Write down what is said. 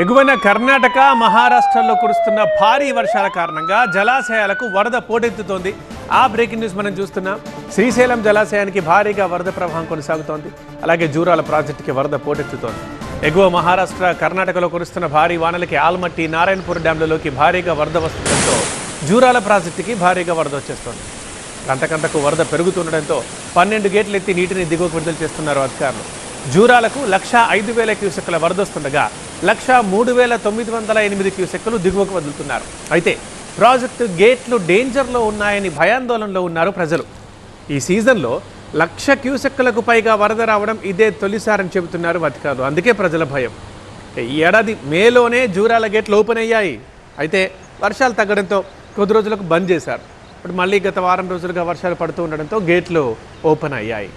ఎగువన కర్ణాటక మహారాష్ట్రలో కురుస్తున్న భారీ వర్షాల కారణంగా జలాశయాలకు వరద పోటెత్తుతోంది. ఆ బ్రేకింగ్ న్యూస్ మనం చూస్తున్నాం. శ్రీశైలం జలాశయానికి భారీగా వరద ప్రవాహం కొనసాగుతోంది. అలాగే జూరాల ప్రాజెక్టుకి వరద పోటెత్తుతోంది. ఎగువ మహారాష్ట్ర కర్ణాటకలో కురుస్తున్న భారీ వానలకి ఆల్మట్టి నారాయణపూర్ డ్యాంలలోకి భారీగా వరద వస్తుండటంతో జూరాల ప్రాజెక్టుకి భారీగా వరద వచ్చేస్తోంది. గంటకంతకు వరద పెరుగుతుండటంతో పన్నెండు గేట్లు ఎత్తి నీటిని దిగువకు విడుదల చేస్తున్నారు అధికారులు. జూరాలకు లక్ష ఐదు వేల క్యూసెక్కుల వరదొస్తుండగా లక్ష మూడు వేల తొమ్మిది వందల ఎనిమిది క్యూసెక్కులు దిగువకు వదులుతున్నారు. అయితే ప్రాజెక్టు గేట్లు డేంజర్లో ఉన్నాయని భయాందోళనలో ఉన్నారు ప్రజలు. ఈ సీజన్లో లక్ష క్యూసెక్కులకు పైగా వరద రావడం ఇదే తొలిసారని చెబుతున్నారు అధికారులు. అందుకే ప్రజల భయం. ఈ ఏడాది మేలోనే జూరాల గేట్లు ఓపెన్ అయ్యాయి. అయితే వర్షాలు తగ్గడంతో కొద్ది రోజులకు బంద్ చేశారు. ఇప్పుడు మళ్ళీ గత వారం రోజులుగా వర్షాలు పడుతూ ఉండడంతో గేట్లు ఓపెన్ అయ్యాయి.